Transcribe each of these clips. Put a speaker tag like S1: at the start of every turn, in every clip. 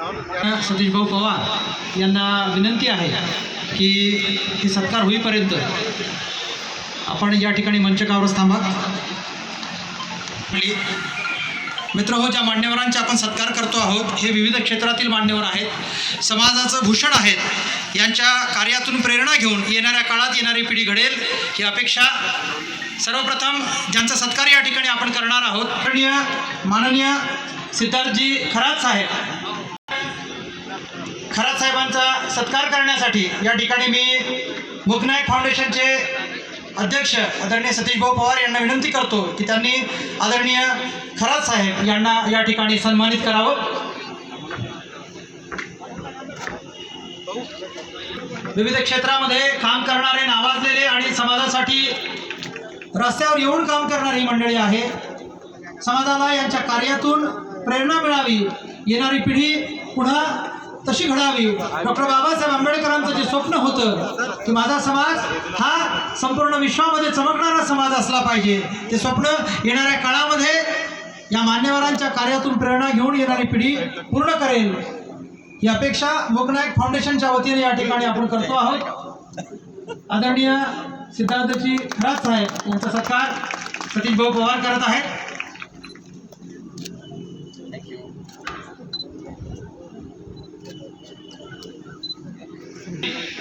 S1: सतीश भाऊ पवार यांना विनंती आहे की हे सत्कार होईपर्यंत आपण या ठिकाणी मंचकावरच थांबा. मित्र हो ज्या मान्यवरांचे आपण सत्कार करतो आहोत हे विविध क्षेत्रातील मान्यवर आहेत. समाजाचं भूषण आहेत. यांच्या कार्यातून प्रेरणा घेऊन येणाऱ्या काळात येणारी पिढी घडेल ही अपेक्षा सर्वप्रथम ज्यांचा सत्कार या ठिकाणी आपण करणार आहोत माननीय माननीय सिद्धार्थजी खरात साहेब. खरात साहेबांचा सत्कार करण्यासाठी या ठिकाणी मी मुकनायक फाउंडेशनचे अध्यक्ष आदरणीय सतीश भाऊ पवार यांना विनंती करतो की त्यांनी आदरणीय खरात साहेब यांना या ठिकाणी सन्मानित करावं. विविध क्षेत्रामध्ये काम करणारे नावाजलेले आणि समाजासाठी रस्त्यावर येऊन काम करणारी मंडळी आहे. समाजाला यांच्या कार्यातून प्रेरणा मिळावी येणारी पिढी पुन्हा तशी घडावी. डॉक्टर बाबासाहेब आंबेडकरांचं जे स्वप्न होतं की माझा समाज हा संपूर्ण विश्वामध्ये चमकणारा समाज असला पाहिजे. ते स्वप्न येणाऱ्या काळामध्ये या मान्यवरांच्या कार्यातून प्रेरणा घेऊन येणारी पिढी पूर्ण करेल. ही अपेक्षा लोकनायक फाउंडेशनच्या वतीने या ठिकाणी आपण करतो आहोत. आदरणीय सिद्धार्थजी राज साहेब यांचा सत्कार. सतीश भाऊ पवार करत आहेत.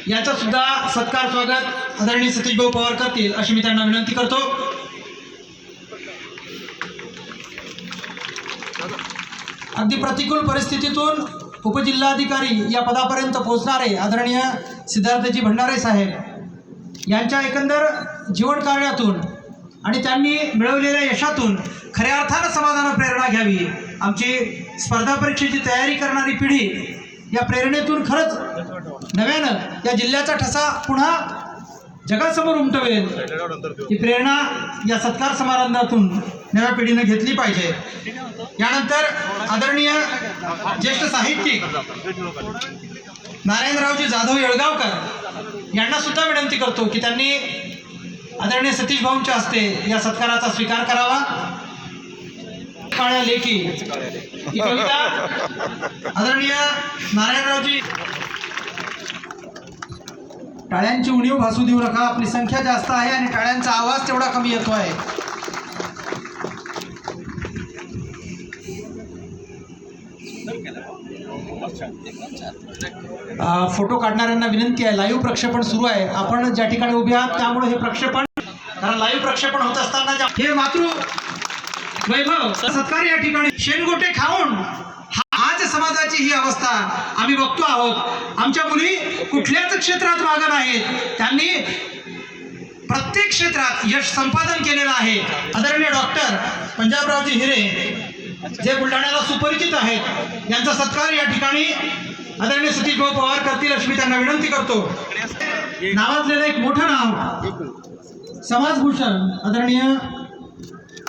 S1: याचा सुद्धा सत्कार स्वागत आदरणीय सतीश भाऊ पवार करतील अशी मी त्यांना विनंती करतो. अगदी प्रतिकूल परिस्थितीतून उपजिल्हाधिकारी या पदापर्यंत पोहोचणारे आदरणीय सिद्धार्थजी भंडारे साहेब यांच्या एकंदर जीवन कार्यातून आणि त्यांनी मिळवलेल्या यशातून खऱ्या अर्थानं समाधान प्रेरणा घ्यावी. आमची स्पर्धा परीक्षेची तयारी करणारी पिढी या प्रेरणेतून खरंच नव्यानं या जिल्ह्याचा ठसा पुन्हा जगासमोर उमटवेल. ही प्रेरणा या सत्कार समारंभातून नव्या पिढीनं घेतली पाहिजे. यानंतर आदरणीय ज्येष्ठ साहित्यिक नारायणरावजी जाधव येळगावकर यांना सुद्धा विनंती करतो की त्यांनी आदरणीय सतीश भाऊंच्या हस्ते या सत्काराचा स्वीकार करावा. काळ्या लेखी ही कविता आदरणीय नारायणरावजी. टाळ्यांची उणीव भासू देऊ नका आपली संख्या जास्त आहे आणि टाळ्यांचा आवाज तेवढा कमी येतो आहे. फोटो काढणाऱ्यांना विनंती आहे लाईव्ह प्रक्षेपण सुरू आहे. आपण ज्या ठिकाणी उभे आहात त्यामुळे हे प्रक्षेपण कारण लाईव्ह प्रक्षेपण होत असताना हे मातृ वैभव सत्कार या ठिकाणी. शेणगोटे खाऊन हा- आज समाजाची ही अवस्था आम्ही बघतो आहोत. आमच्या मुली कुठल्याच क्षेत्रात मागं नाहीत. त्यांनी प्रत्येक क्षेत्रात यश संपादन केलेलं आहे. आदरणीय डॉक्टर पंजाबरावजी हिरे जे बुलढाण्याला सुपरिचित आहेत यांचा सत्कार या ठिकाणी आदरणीय सतीश भाऊ पवार करतील अशी मी त्यांना विनंती करतो. नावाजलेलं एक मोठं नाव समाजभूषण आदरणीय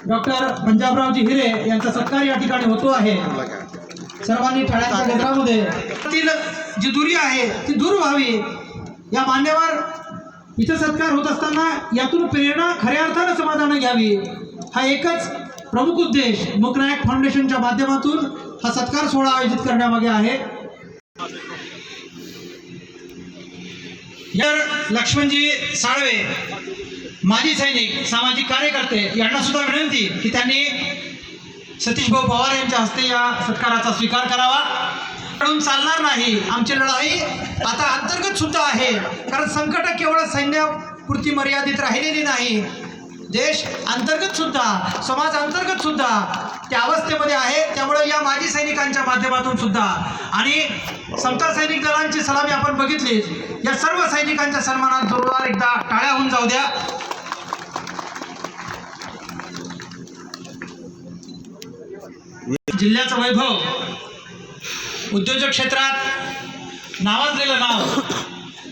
S1: डॉक्टर पंजाबरावजी हिरे यांचा सत्कार या ठिकाणी होतो आहे. सर्वांनी ठाण्याच्या क्षेत्रामध्ये तील जी दुरी आहे ती दूर व्हावी. या मान्यवर इथं सत्कार होत असताना यातून प्रेरणा खऱ्या अर्थानं समाधान घ्यावी. हा एकच प्रमुख उद्देश मुकनायक फाउंडेशनच्या माध्यमातून हा सत्कार सोहळा आयोजित करण्यामागे आहे. लक्ष्मणजी साळवे माजी सैनिक सामाजिक कार्यकर्ते यांना सुद्धा विनंती की त्यांनी सतीश भाऊ पवार यांच्या हस्ते या सत्काराचा स्वीकार करावा. म्हणून चालणार नाही आमची लढाई आता अंतर्गत सुद्धा आहे. कारण संकट केवळ सैन्यापुरती मर्यादित राहिलेली नाही. देश अंतर्गत सुद्धा समाज अंतर्गत सुद्धा त्या अवस्थेमध्ये आहे. त्यामुळे या माजी सैनिकांच्या माध्यमातून सुद्धा आणि समता सैनिक दलांची सलामी आपण बघितली. या सर्व सैनिकांच्या सन्मानात जोरदार एकदा टाळ्या होऊन जाऊ द्या. जिल्ह्याचं वैभव. उद्योजक क्षेत्रात नावाजलेलं नाव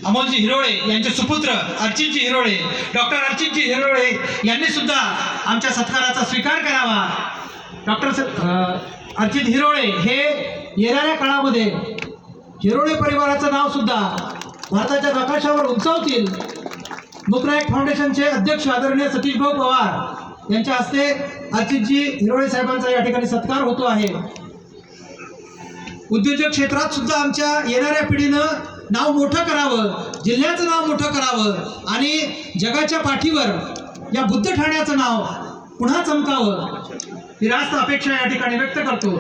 S1: अमोलजी हिरोळे यांचे सुपुत्र अर्चितजी हिरोळे डॉक्टर अर्चितजी हिरोळे यांनी सुद्धा आमच्या सत्काराचा स्वीकार करावा. डॉक्टर अर्चित हिरोळे हे येणाऱ्या काळामध्ये हिरोळे परिवाराचं नाव सुद्धा भारताच्या नकाशावर उंचावतील. मुकनायक फाउंडेशनचे अध्यक्ष आदरणीय सतीश भाऊ पवार यांच्या हस्ते अजितजी हिरोळे साहेबांचा या ठिकाणी सत्कार होतो आहे. उद्योजक क्षेत्रात सुद्धा आमच्या येणाऱ्या पिढीनं नाव मोठं करावं जिल्ह्याचं नाव मोठं करावं आणि जगाच्या पाठीवर या बुद्ध ठाण्याचं नाव पुन्हा चमकावं ही रास्त अपेक्षा या ठिकाणी व्यक्त करतो.